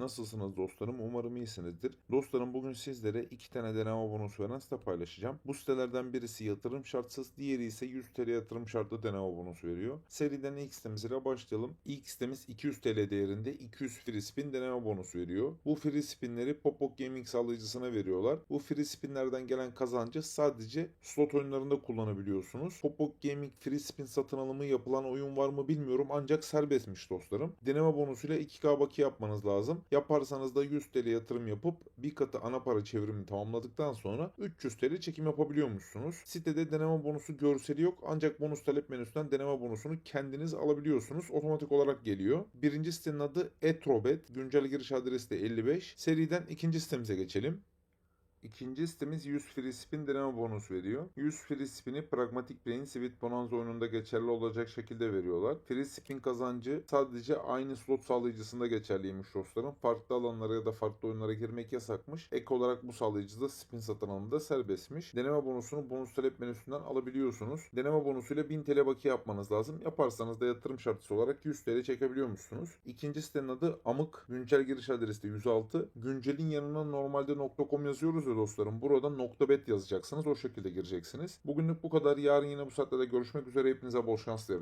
Nasılsınız dostlarım? Umarım iyisinizdir. Dostlarım bugün sizlere iki tane deneme bonusu veren site paylaşacağım. Bu sitelerden birisi yatırım şartsız, diğeri ise 100 TL yatırım şartlı deneme bonusu veriyor. Seriden ilk sitemiz başlayalım. İlk sitemiz 200 TL değerinde 200 free spin deneme bonusu veriyor. Bu free spinleri Popok Gaming sağlayıcısına veriyorlar. Bu free spinlerden gelen kazancı sadece slot oyunlarında kullanabiliyorsunuz. Popok Gaming free spin satın alımı yapılan oyun var mı bilmiyorum ancak serbestmiş dostlarım. Deneme bonusuyla 2K bakiye yapmanız lazım. Yaparsanız da 100 TL yatırım yapıp bir katı ana para çevrimi tamamladıktan sonra 300 TL çekim yapabiliyormuşsunuz. Sitede deneme bonusu görseli yok ancak bonus talep menüsünden deneme bonusunu kendiniz alabiliyorsunuz. Otomatik olarak geliyor. Birinci sitenin adı Etrobet. Güncel giriş adresi de 55. Seriden ikinci sitemize geçelim. İkinci sitemiz 100 free spin deneme bonusu veriyor. 100 free spin'i Pragmatic Brain Sweet Bonanza oyununda geçerli olacak şekilde veriyorlar. Free spin kazancı sadece aynı slot sağlayıcısında geçerliymiş dostlarım. Farklı alanlara ya da farklı oyunlara girmek yasakmış. Ek olarak bu sağlayıcıda spin satın alımında serbestmiş. Deneme bonusunu bonus talep menüsünden alabiliyorsunuz. Deneme bonusuyla 1000 TL bakiye yapmanız lazım. Yaparsanız da yatırım şartısı olarak 100 TL çekebiliyormuşsunuz. İkinci sitenin adı Amık. Güncel giriş adresi de 106. Güncelin yanına normalde .com yazıyoruz ya dostlarım. Burada .bet yazacaksınız. O şekilde gireceksiniz. Bugünlük bu kadar. Yarın yine bu saatte de görüşmek üzere. Hepinize bol şans dilerim.